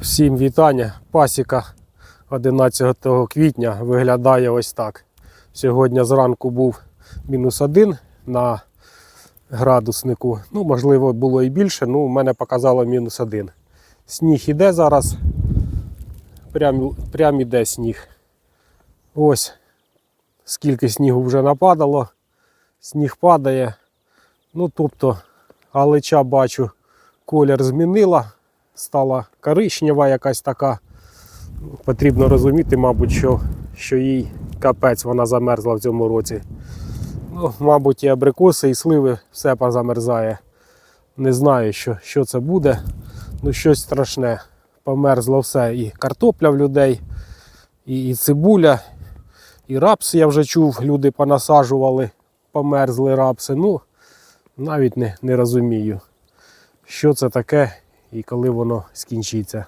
Всім вітання. Пасіка 11 квітня виглядає ось так. Сьогодні зранку був мінус один на градуснику. Ну, можливо, було і більше, ну, у мене показало мінус один. Сніг іде зараз. Прям, прям іде сніг. Ось скільки снігу вже нападало. Сніг падає. Ну, тобто, галича бачу, колір змінила, стала коричнева якась така. Потрібно розуміти, мабуть, що, що їй капець вона замерзла в цьому році. Ну, мабуть, і абрикоси, і сливи все позамерзає. Не знаю, що, що це буде. Ну, щось страшне. Померзло все. І картопля в людей, і, і цибуля, і рапси я вже чув, люди понасаджували, померзли рапси. Ну, навіть не, не розумію, що це таке і коли воно скінчиться.